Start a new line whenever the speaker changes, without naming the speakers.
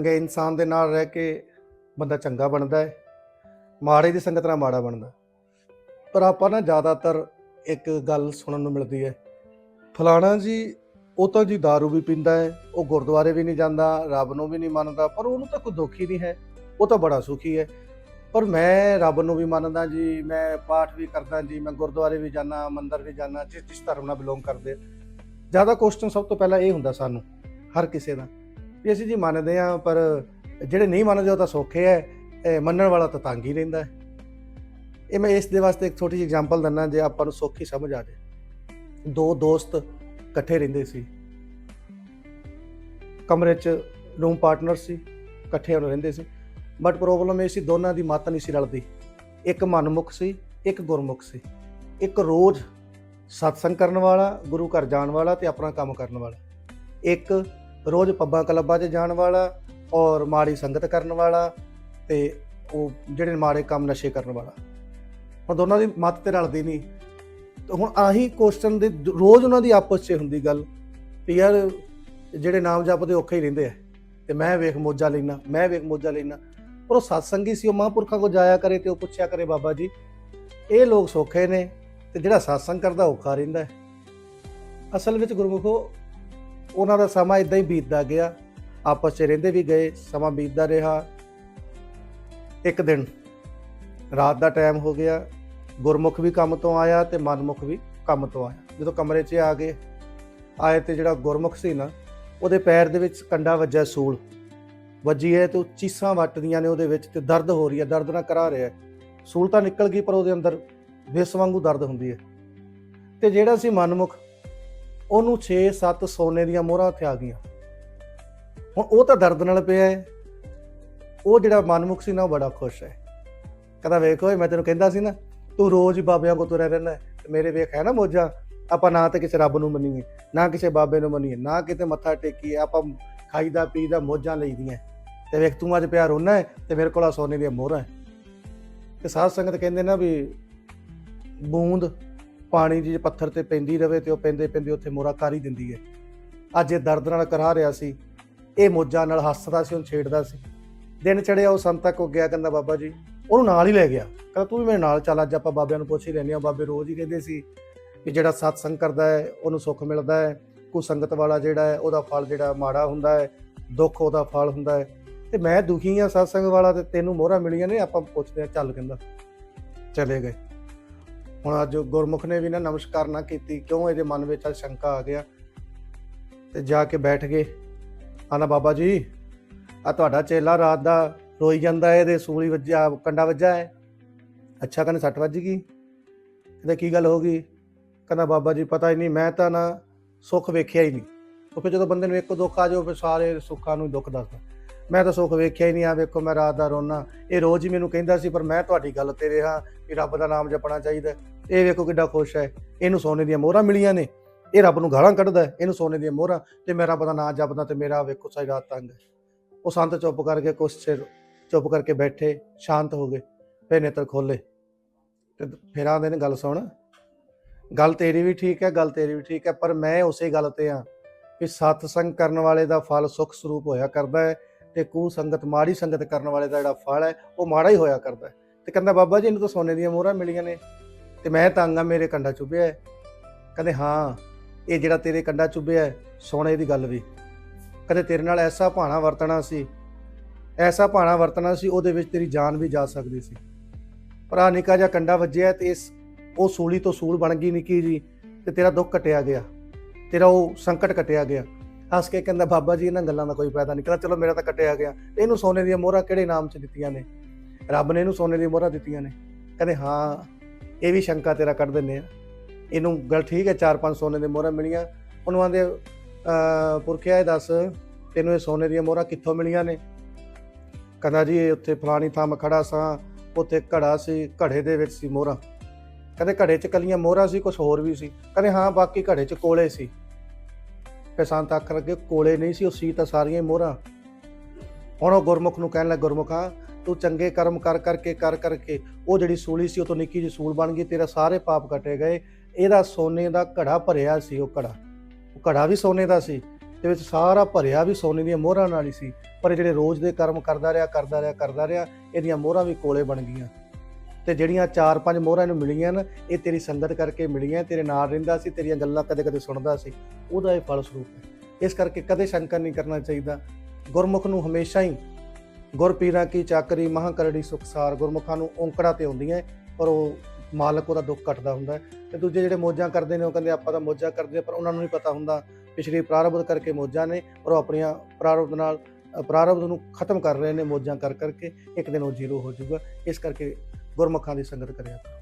ਚੰਗੇ ਇਨਸਾਨ ਦੇ ਨਾਲ ਰਹਿ ਕੇ ਬੰਦਾ ਚੰਗਾ ਬਣਦਾ ਹੈ, ਮਾੜੇ ਦੀ ਸੰਗਤ ਨਾਲ ਮਾੜਾ ਬਣਦਾ ਪਰ ਆਪਾਂ ਨਾ ਜ਼ਿਆਦਾਤਰ ਇੱਕ ਗੱਲ ਸੁਣਨ ਨੂੰ ਮਿਲਦੀ ਹੈ, ਫਲਾਣਾ ਜੀ ਉਹ ਤਾਂ ਜੀ दारू ਵੀ ਪੀਂਦਾ ਹੈ, ਉਹ ਗੁਰਦੁਆਰੇ ਵੀ ਨਹੀਂ ਜਾਂਦਾ, ਰੱਬ ਨੂੰ ਵੀ ਨਹੀਂ ਮੰਨਦਾ, ਪਰ ਉਹਨੂੰ ਤਾਂ ਕੋਈ ਦੁੱਖ ਹੀ ਨਹੀਂ ਹੈ, ਉਹ ਤਾਂ ਬੜਾ ਸੁਖੀ ਹੈ। ਪਰ ਮੈਂ ਰੱਬ ਨੂੰ ਵੀ ਮੰਨਦਾ ਜੀ, ਮੈਂ ਪਾਠ ਵੀ ਕਰਦਾ ਜੀ, ਮੈਂ ਗੁਰਦੁਆਰੇ ਵੀ ਜਾਂਦਾ, ਮੰਦਰ ਵੀ ਜਾਂਦਾ, ਜਿਸ ਜਿਸ ਧਰਮ ਨਾਲ ਬਿਲੋਂਗ ਕਰਦੇ ਜ਼ਿਆਦਾ ਕੁਐਸਚਨ ਸਭ ਤੋਂ ਪਹਿਲਾਂ ਇਹ ਹੁੰਦਾ ਸਾਨੂੰ, ਹਰ ਕਿਸੇ ਦਾ। ਵੀ ਅਸੀਂ ਜੀ ਮੰਨਦੇ ਆ ਪਰ ਜਿਹੜੇ ਨਹੀਂ ਮੰਨਦੇ ਉਹ ਤਾਂ ਸੌਖੇ ਹੈ। ਮੰਨਣ ਵਾਲਾ ਤਾਂ ਤੰਗ ਹੀ ਰਹਿੰਦਾ ਹੈ। ਇਹ ਮੈਂ ਇਸ ਦੇ ਵਾਸਤੇ ਇੱਕ ਛੋਟੀ ਜਿਹੀ ਐਗਜ਼ਾਮਪਲ ਦਿੰਦਾ, ਜੇ ਆਪਾਂ ਨੂੰ ਸੌਖੀ ਸਮਝ ਆ ਜਾਏ। ਦੋ ਦੋਸਤ ਇਕੱਠੇ ਰਹਿੰਦੇ ਸੀ। ਕਮਰੇ 'ਚ ਰੂਮ ਪਾਰਟਨਰ ਸੀ, ਇਕੱਠੇ ਹੋ ਰਹਿੰਦੇ ਸੀ। ਬਟ ਪ੍ਰੋਬਲਮ ਇਹ ਸੀ, ਦੋਨਾਂ ਦੀ ਮੱਤ ਨਹੀਂ ਸੀ ਰਲਦੀ। ਇੱਕ ਮਨਮੁਖ ਸੀ, ਇੱਕ ਗੁਰਮੁਖ ਸੀ। ਇੱਕ ਰੋਜ਼ ਸਤਸੰਗ ਕਰਨ ਵਾਲਾ, ਗੁਰੂ ਘਰ ਜਾਣ ਵਾਲਾ ਤੇ ਆਪਣਾ ਕੰਮ ਕਰਨ ਵਾਲਾ। ਇੱਕ ਰੋਜ਼ ਪੱਬਾਂ ਕਲੱਬਾਂ 'ਚ ਜਾਣ ਵਾਲਾ ਔਰ ਮਾੜੀ ਸੰਗਤ ਕਰਨ ਵਾਲਾ ਤੇ ਉਹ ਜਿਹੜੇ ਮਾੜੇ ਕੰਮ ਨਸ਼ੇ ਕਰਨ ਵਾਲਾ। ਹੁਣ ਦੋਨਾਂ ਦੀ ਮੱਤ ਤੇ ਰਲਦੀ ਨਹੀਂ। ਤੇ ਹੁਣ ਆਹੀ ਕੁਐਸਚਨ ਦੇ ਰੋਜ਼ ਉਹਨਾਂ ਦੀ ਆਪਸ 'ਚ ਹੁੰਦੀ ਗੱਲ ਵੀ ਯਾਰ ਜਿਹੜੇ ਨਾਮ ਜਪਦੇ ਔਖੇ ਹੀ ਰਹਿੰਦੇ ਆ। ਤੇ ਮੈਂ ਵੇਖ ਮੋਜਾ ਲੈਣਾ ਮੈਂ ਵੇਖ ਮੋਜਾ ਲੈਣਾ ਪਰ ਉਹ ਸਤਸੰਗੀ ਸੀ, ਉਹ ਮਹਾਂਪੁਰਖਾਂ ਕੋ ਜਾਇਆ ਕਰੇ ਤੇ ਉਹ ਪੁੱਛਿਆ ਕਰੇ, ਬਾਬਾ ਜੀ, ਇਹ ਲੋਕ ਸੌਖੇ ਨੇ ਤੇ ਜਿਹੜਾ ਸਤਸੰਗ ਕਰਦਾ ਔਖਾ ਰਹਿੰਦਾ ਅਸਲ ਵਿੱਚ ਗੁਰਮੁਖੋ ਉਹਨਾਂ ਦਾ ਸਮਾਂ ਇਦਾਂ ਹੀ ਬੀਤਦਾ ਗਿਆ। ਆਪਸ 'ਚ ਰਹਿੰਦੇ ਵੀ ਗਏ, ਸਮਾਂ ਬੀਤਦਾ ਰਿਹਾ। ਇੱਕ ਦਿਨ ਰਾਤ ਦਾ ਟਾਈਮ ਹੋ ਗਿਆ। ਗੁਰਮੁਖ ਵੀ ਕੰਮ ਤੋਂ ਆਇਆ ਤੇ ਮਨਮੁਖ ਵੀ ਕੰਮ ਤੋਂ ਆਇਆ। ਜਦੋਂ ਕਮਰੇ 'ਚ ਆ ਗਏ, ਆਏ ਤੇ ਜਿਹੜਾ ਗੁਰਮੁਖ ਸੀ ਨਾ, ਉਹਦੇ ਪੈਰ ਦੇ ਵਿੱਚ ਕੰਡਾ ਵੱਜਿਆ ਸੂਲ। ਵੱਜੀ ਹੈ ਤੇ ਉਹ ਚੀਸਾਂ ਵੱਟਦੀਆਂ ਨੇ ਉਹਦੇ ਵਿੱਚ ਤੇ ਦਰਦ ਹੋ ਰਹੀ ਹੈ, ਦਰਦ ਨਾਲ ਕਰਾ ਰਿਹਾ ਸੂਲ ਤਾਂ ਨਿਕਲ ਗਈ ਪਰ ਉਹਦੇ ਅੰਦਰ, ਵਿਸ ਵਾਂਗੂ ਦਰਦ ਹੁੰਦੀ ਹੈ। ਤੇ ਜਿਹੜਾ ਸੀ ਮਨਮੁਖ ਉਹਨੂੰ 6-7 ਸੋਨੇ ਦੀਆਂ ਮੋਹਰਾਂ ਉੱਥੇ ਆ ਗਈਆਂ। ਹੁਣ ਉਹ ਤਾਂ ਦਰਦ ਨਾਲ ਪਿਆ ਹੈ। ਉਹ ਜਿਹੜਾ ਮਨਮੁਖ ਸੀ ਨਾ, ਉਹ ਬੜਾ ਖੁਸ਼ ਹੈ। ਕਹਿੰਦਾ, ਵੇਖ ਓਏ, ਮੈਂ ਤੈਨੂੰ ਕਹਿੰਦਾ ਸੀ ਨਾ, ਤੂੰ ਰੋਜ਼ ਬਾਬਿਆਂ ਕੋਲ ਤੁਰਿਆ ਰਹਿੰਦਾ ਤੇ ਮੇਰੇ ਵੇਖ ਹੈ ਨਾ ਮੋਜਾ, ਆਪਾਂ ਨਾ ਤੇ ਕਿਸੇ ਰੱਬ ਨੂੰ ਮੰਨੀਏ, ਨਾ ਕਿਸੇ ਬਾਬੇ ਨੂੰ ਮੰਨੀਏ, ਨਾ ਕਿਤੇ ਮੱਥਾ ਟੇਕੀਏ, ਆਪਾਂ ਖਾਈਦਾ ਪੀਦਾ ਮੋਜਾਂ ਲਈਦੀਆਂ ਤੇ ਵੇਖ, ਤੂੰ ਅੱਜ ਪਿਆਰ ਹੋਣਾ ਹੈ, ਤੇ ਮੇਰੇ ਕੋਲ ਆ ਸੋਨੇ ਦੀਆਂ ਮੋਹਰਾਂ ਹੈ। ਤੇ ਸਾਧ ਸੰਗਤ ਕਹਿੰਦੇ ਨਾ ਵੀ, ਬੂੰਦ ਪਾਣੀ ਦੀ ਪੱਥਰ ਤੇ ਪੈਂਦੀ ਰਵੇ ਤੇ ਉਹ ਪੈਂਦੇ ਪੈਂਦੇ ਉੱਥੇ ਮੋਹਰਾ ਕਰ ਹੀ ਦਿੰਦੀ ਹੈ ਅੱਜ ਇਹ ਦਰਦ ਨਾਲ ਕਰਾ ਰਿਹਾ ਸੀ। ਇਹ ਮੋਜਾਂ ਨਾਲ ਹੱਸਦਾ ਸੀ, ਉਹਨੂੰ ਛੇੜਦਾ ਸੀ। ਦਿਨ ਚੜਿਆ, ਉਹ ਸੰਤ ਕੋ ਗਿਆ, ਕਹਿੰਦਾ, ਬਾਬਾ ਜੀ, ਉਹਨੂੰ ਨਾਲ ਹੀ ਲੈ ਗਿਆ। ਕਹਿੰਦਾ, ਤੂੰ ਵੀ ਮੇਰੇ ਨਾਲ ਚੱਲ, ਅੱਜ ਆਪਾਂ ਬਾਬਿਆਂ ਨੂੰ ਪੁੱਛ ਹੀ ਲੈਨੇ ਆ ਬਾਬੇ ਰੋਜ਼ ਹੀ ਕਹਿੰਦੇ ਸੀ ਕਿ ਜਿਹੜਾ ਸਤਸੰਗ ਕਰਦਾ ਹੈ, ਉਹਨੂੰ ਸੁੱਖ ਮਿਲਦਾ ਹੈ। ਕੋ ਸੰਗਤ ਵਾਲਾ ਜਿਹੜਾ ਹੈ, ਉਹਦਾ ਫਲ ਜਿਹੜਾ ਮਾੜਾ ਹੁੰਦਾ ਹੈ, ਦੁੱਖ ਉਹਦਾ ਫਲ ਹੁੰਦਾ ਹੈ। ਤੇ ਮੈਂ ਦੁਖੀ ਆ ਸਤਸੰਗ ਵਾਲਾ ਤੇ ਤੈਨੂੰ ਮੋਹਰਾਂ ਮਿਲੀਆਂ ਨੇ, ਆਪਾਂ ਪੁੱਛਦੇ ਆ ਚੱਲ ਕਹਿੰਦਾ, ਚਲੇ ਗਏ। ਹੁਣ ਅੱਜ ਗੁਰਮੁਖ ਨੇ ਵੀ ਨਾ ਨਮਸਕਾਰ ਨਾ ਕੀਤੀ ਕਿਉਂ ਇਹਦੇ ਮਨ ਵਿੱਚ ਅੱਜ ਸ਼ੰਕਾ ਆ ਗਿਆ? ਤੇ ਜਾ ਕੇ ਬੈਠ ਗਏ। ਆਨਾ ਬਾਬਾ ਜੀ ਆ ਤੁਹਾਡਾ ਚੇਲਾ ਰਾਤ ਦਾ ਰੋਈ ਜਾਂਦਾ ਹੈ, ਇਹਦੇ ਸੂਲੀ ਵੱਜਿਆ ਕੰਡਾ ਵੱਜਾ ਹੈ। ਅੱਛਾ ਕਹਿੰਦੇ ਸੱਟ ਵੱਜ ਗਈ? ਇਹਦਾ ਕੀ ਗੱਲ ਹੋ ਗਈ? ਕਹਿੰਦਾ ਬਾਬਾ ਜੀ ਪਤਾ ਹੀ ਨਹੀਂ ਮੈਂ ਤਾਂ ਨਾ ਸੁੱਖ ਵੇਖਿਆ ਹੀ ਨਹੀਂ। ਉਹ ਫਿਰ ਜਦੋਂ ਬੰਦੇ ਨੂੰ ਇੱਕ ਦੁੱਖ ਆ ਜਾਓ ਫਿਰ ਸਾਰੇ ਸੁੱਖਾਂ ਨੂੰ ਦੁੱਖ ਦੱਸਦਾ। ਮੈਂ ਤਾਂ ਸੁੱਖ ਵੇਖਿਆ ਹੀ ਨਹੀਂ ਆ ਵੇਖੋ ਮੈਂ ਰਾਤ ਦਾ ਰੋਣਾ ਇਹ ਰੋਜ਼ ਹੀ ਮੈਨੂੰ ਕਹਿੰਦਾ ਸੀ, ਪਰ ਮੈਂ ਤੁਹਾਡੀ ਗੱਲ ਤੇ ਰਿਹਾ ਕਿ ਰੱਬ ਦਾ ਨਾਮ ਜਪਣਾ ਚਾਹੀਦਾ। ਇਹ ਵੇਖੋ ਕਿੱਡਾ ਖੁਸ਼ ਹੈ। ਇਹਨੂੰ ਸੋਨੇ ਦੀਆਂ ਮੋਹਰਾਂ ਮਿਲੀਆਂ ਨੇ। ਇਹ ਰੱਬ ਨੂੰ ਗਾਲਾਂ ਕੱਢਦਾ ਇਹਨੂੰ ਸੋਨੇ ਦੀਆਂ ਮੋਹਰਾਂ। ਤੇ ਮੈਂ ਰੱਬ ਦਾ ਨਾਮ ਜਪਦਾ ਤੇ ਮੇਰਾ ਵੇਖੋ ਸਾਰੀ ਰਾਤ ਤੰਗ ਹੈ। ਉਹ ਸੰਤ ਚੁੱਪ ਕਰਕੇ ਕੁਛ ਚਿਰ ਚੁੱਪ ਕਰਕੇ ਬੈਠੇ, ਸ਼ਾਂਤ ਹੋ ਗਏ। ਫਿਰ ਨੇਤਰ ਖੋਲੇ ਤੇ ਫਿਰ ਆਂਦੇ ਨੇ ਗੱਲ ਸੁਣ। ਗੱਲ ਤੇਰੀ ਵੀ ਠੀਕ ਹੈ, ਗੱਲ ਤੇਰੀ ਵੀ ਠੀਕ ਹੈ, ਪਰ ਮੈਂ ਉਸੇ ਗੱਲ ਤੇ ਆ ਕਿ ਸਤਸੰਗ ਕਰਨ ਵਾਲੇ ਦਾ ਫਲ ਸੁਖ ਸਰੂਪ ਹੋਇਆ ਕਰਦਾ ਹੈ। ਤੇ ਕੂ ਸੰਗਤ, ਮਾੜੀ ਸੰਗਤ ਕਰਨ ਵਾਲੇ ਦਾ ਜਿਹੜਾ ਫਲ ਹੈ, ਉਹ ਮਾੜਾ ਹੀ ਹੋਇਆ ਕਰਦਾ ਹੈ। ਤੇ ਕਹਿੰਦਾ, ਬਾਬਾ ਜੀ, ਇਹਨੂੰ ਤਾਂ ਸੋਨੇ ਦੀਆਂ ਮੋਹਰਾਂ ਮਿਲੀਆਂ ਨੇ। ਤੇ ਮੈਂ ਤਾਂਗਾ ਮੇਰੇ ਕੰਡਾ ਚੁੱਭਿਆ ਹੈ। ਕਹਿੰਦੇ, ਹਾਂ, ਇਹ ਜਿਹੜਾ ਤੇਰੇ ਕੰਡਾ ਚੁੱਭਿਆ ਹੈ, ਸੋਨੇ ਦੀ ਗੱਲ ਵੀ। ਕਦੇ ਤੇਰੇ ਨਾਲ ਐਸਾ ਭਾਣਾ ਵਰਤਣਾ ਸੀ, ਐਸਾ ਭਾਣਾ ਵਰਤਣਾ ਸੀ, ਉਹਦੇ ਵਿੱਚ ਤੇਰੀ ਜਾਨ ਵੀ ਜਾ ਸਕਦੀ ਸੀ। ਪਰ ਆ ਨਿੱਕਾ ਜਿਹਾ ਕੰਡਾ ਵੱਜਿਆ ਤੇ ਇਸ, ਉਹ ਸੂਲੀ ਤੋਂ ਸੂਲ ਬਣ ਗਈ ਨਿੱਕੀ ਜੀ ਤੇ ਤੇਰਾ ਦੁੱਖ ਕਟਿਆ ਗਿਆ। ਤੇਰਾ ਉਹ ਸੰਕਟ ਕਟਿਆ ਗਿਆ। ਹੱਸ ਕੇ ਕਹਿੰਦਾ, ਬਾਬਾ ਜੀ, ਇਹਨਾਂ ਗੱਲਾਂ ਦਾ ਕੋਈ ਫਾਇਦਾ ਨਹੀਂ। ਕਹਿੰਦਾ, ਚਲੋ, ਮੇਰਾ ਤਾਂ ਕੱਟਿਆ ਗਿਆ। ਇਹਨੂੰ ਸੋਨੇ ਦੀਆਂ ਮੋਹਰਾਂ ਕਿਹੜੇ ਨਾਮ 'ਚ ਦਿੱਤੀਆਂ ਨੇ? ਰੱਬ ਨੇ ਇਹਨੂੰ ਸੋਨੇ ਦੀਆਂ ਮੋਹਰਾਂ ਦਿੱਤੀਆਂ ਨੇ। ਕਹਿੰਦੇ, ਹਾਂ, ਇਹ ਵੀ ਸ਼ੰਕਾ ਤੇਰਾ ਕੱਢ ਦਿੰਨੇ ਆ। ਇਹਨੂੰ ਗੱਲ ਠੀਕ ਹੈ, ਚਾਰ ਪੰਜ ਸੋਨੇ ਦੀਆਂ ਮੋਹਰਾਂ ਮਿਲੀਆਂ। ਉਹਨਾਂ ਦੇ ਪੁਰਖਿਆ, ਇਹ ਦੱਸ, ਤੈਨੂੰ ਇਹ ਸੋਨੇ ਦੀਆਂ ਮੋਹਰਾਂ ਕਿੱਥੋਂ ਮਿਲੀਆਂ ਨੇ? ਕਹਿੰਦਾ ਜੀ ਉੱਥੇ ਫਲਾਣੀ ਥਾਂ ਖੜਾ ਸਾਂ। ਉੱਥੇ ਘੜਾ ਸੀ, ਘੜੇ ਦੇ ਵਿੱਚ ਸੀ ਮੋਹਰਾਂ। ਕਹਿੰਦੇ, ਘੜੇ 'ਚ ਕੱਲੀਆਂ ਮੋਹਰਾਂ ਸੀ ਕੁਝ ਹੋਰ ਵੀ ਸੀ। ਕਹਿੰਦੇ, ਹਾਂ, ਬਾਕੀ ਘੜੇ 'ਚ ਕੋਲੇ ਸੀ। ਫਿਰ ਸੰਤ ਅੱਖ ਲੱਗੇ ਕੋਲੇ ਨਹੀਂ ਸੀ, ਉਹ ਸੀ ਤਾਂ ਸਾਰੀਆਂ ਹੀ ਮੋਹਰਾਂ। ਹੁਣ ਉਹ ਗੁਰਮੁਖ ਨੂੰ ਕਹਿਣ ਲੱਗ, ਗੁਰਮੁਖਾ, ਤੂੰ ਚੰਗੇ ਕਰਮ ਕਰ ਕਰਕੇ ਕਰ ਕਰਕੇ, ਉਹ ਜਿਹੜੀ ਸੂਲੀ ਸੀ, ਉਹ ਤੋਂ ਨਿੱਕੀ ਜਿਹੀ ਸੂਲ ਬਣ ਗਈ, ਤੇਰਾ ਸਾਰੇ ਪਾਪ ਕੱਟੇ ਗਏ। ਇਹਦਾ ਸੋਨੇ ਦਾ ਘੜਾ ਭਰਿਆ ਸੀ ਉਹ ਘੜਾ। ਉਹ ਘੜਾ ਵੀ ਸੋਨੇ ਦਾ ਸੀ ਦੇ ਵਿੱਚ ਸਾਰਾ ਭਰਿਆ ਵੀ ਸੋਨੇ ਦੀਆਂ ਮੋਹਰਾਂ ਨਾਲ ਹੀ ਸੀ। ਪਰ ਇਹ ਜਿਹੜੇ ਰੋਜ਼ ਦੇ ਕਰਮ ਕਰਦਾ ਰਿਹਾ ਕਰਦਾ ਰਿਹਾ ਕਰਦਾ ਰਿਹਾ, ਇਹਦੀਆਂ ਮੋਹਰਾਂ ਵੀ ਕੋਲੇ ਬਣ ਗਈਆਂ। ਤੇ ਜਿਹੜੀਆਂ ਚਾਰ ਪੰਜ ਮੋਹਰਾਂ ਨੂੰ ਮਿਲੀਆਂ ਨੇ ਇਹ ਤੇਰੀ ਸੰਗਤ ਕਰਕੇ ਮਿਲੀਆਂ ਤੇਰੇ ਨਾਲ ਰਹਿੰਦਾ ਸੀ ਤੇਰੀਆਂ ਗੱਲਾਂ ਕਦੇ ਕਦੇ ਸੁਣਦਾ ਸੀ। ਉਹਦਾ ਇਹ ਫਲ ਸਰੂਪ ਹੈ। ਇਸ ਕਰਕੇ ਕਦੇ ਸ਼ੰਕਰ ਨਹੀਂ ਕਰਨਾ ਚਾਹੀਦਾ। ਗੁਰਮੁਖ ਨੂੰ ਹਮੇਸ਼ਾ ਹੀ ਗੁਰਪੀਰਾਂ ਕੀ ਚਾਕਰੀ ਮਹਾਂ ਕਰੜੀ ਸੁਖਸਾਰ ਗੁਰਮੁਖਾਂ ਨੂੰ ਔਂਕੜਾ ਤੇ ਹੁੰਦੀਆਂ ਪਰ ਉਹ ਮਾਲਕ ਉਹਦਾ ਦੁੱਖ ਕੱਟਦਾ ਹੁੰਦਾ ਹੈ ਤੇ ਦੂਜੇ ਜਿਹੜੇ ਮੋਜਾਂ ਕਰਦੇ ਨੇ ਉਹ ਕਹਿੰਦੇ ਆਪਾਂ ਤਾਂ ਮੋਜਾਂ ਕਰਦੇ ਹਾਂ, ਪਰ ਉਹਨਾਂ ਨੂੰ ਨਹੀਂ ਪਤਾ ਹੁੰਦਾ ਪਿਛਲੀ ਪ੍ਰਾਰਬਧ ਕਰਕੇ ਮੋਜਾਂ ਨੇ ਔਰ ਉਹ ਆਪਣੀਆਂ ਪ੍ਰਾਰਬਧ ਨਾਲ ਅ, ਪ੍ਰਾਰਬਧ ਨੂੰ ਖਤਮ ਕਰ ਰਹੇ ਨੇ ਮੋਜਾਂ ਕਰ ਕਰਕੇ ਇੱਕ ਦਿਨ ਉਹ ਜ਼ੀਰੋ ਹੋ ਜਾਊਗਾ। ਇਸ ਕਰਕੇ ਗੁਰਮੁਖਾਂ ਦੀ ਸੰਗਤ ਕਰਿਆ ਕਰੋ